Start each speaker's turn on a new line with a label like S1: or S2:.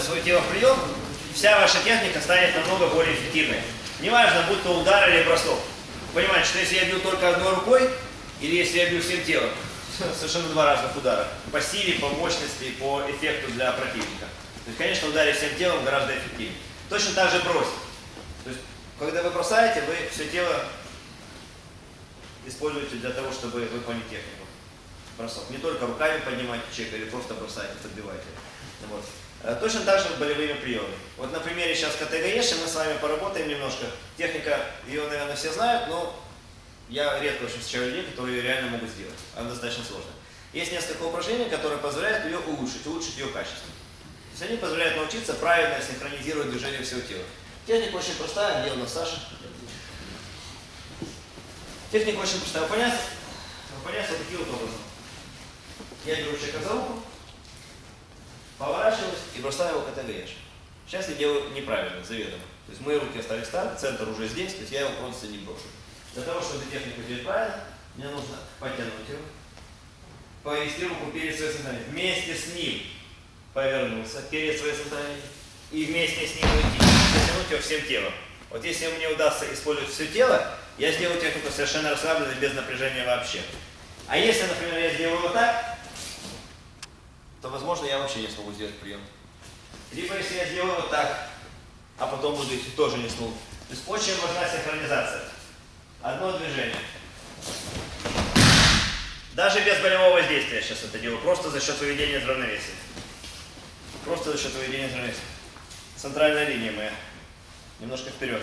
S1: свое тело в прием, вся ваша техника станет намного более эффективной. Неважно, будь то удар или бросок. Понимаете, что если я бью только одной рукой, или если я бью всем телом, совершенно два разных удара. По силе, по мощности, по эффекту для противника. То есть, конечно, ударить всем телом гораздо эффективнее. Точно так же бросить. То есть, когда вы бросаете, вы все тело используете для того, чтобы выполнить технику. Бросок. Не только руками поднимаете человека или просто бросаете, подбиваете. Вот. Э, Точно так же болевыми приемами. Вот на примере сейчас КТГЕши мы с вами поработаем немножко. Техника, ее, наверное, все знают, но я редко очень встречаю людей, которые ее реально могут сделать. Она достаточно сложная. Есть несколько упражнений, которые позволяют ее улучшить, улучшить ее качество. То есть они позволяют научиться правильно синхронизировать движение всего тела. Техника очень простая, где у нас Саша? Техника очень простая. Выполняется, выполняется вот таким вот образом. Я беру человека за руку, поворачиваюсь и бросаю его КТГш. Сейчас я делаю неправильно, заведомо. То есть мои руки остались там, центр уже здесь, то есть я его просто не брошу. Для того, чтобы технику делать правильно, мне нужно потянуть его, повести руку перед своей центральной. Вместе с ним повернулся перед своей центральной и вместе с ним уйти, затянуть его всем телом. Вот если мне удастся использовать все тело, я сделаю технику совершенно расслабленной, без напряжения вообще. А если, например, я сделаю вот так, то, возможно, я вообще не смогу сделать прием. Либо если я сделаю вот так, а потом буду идти, тоже не смогу. То есть очень важна синхронизация. Одно движение. Даже без болевого воздействия сейчас это делаю, просто за счет выведения равновесия. Просто за счет выведения равновесия. Центральная линия моя. Немножко вперед.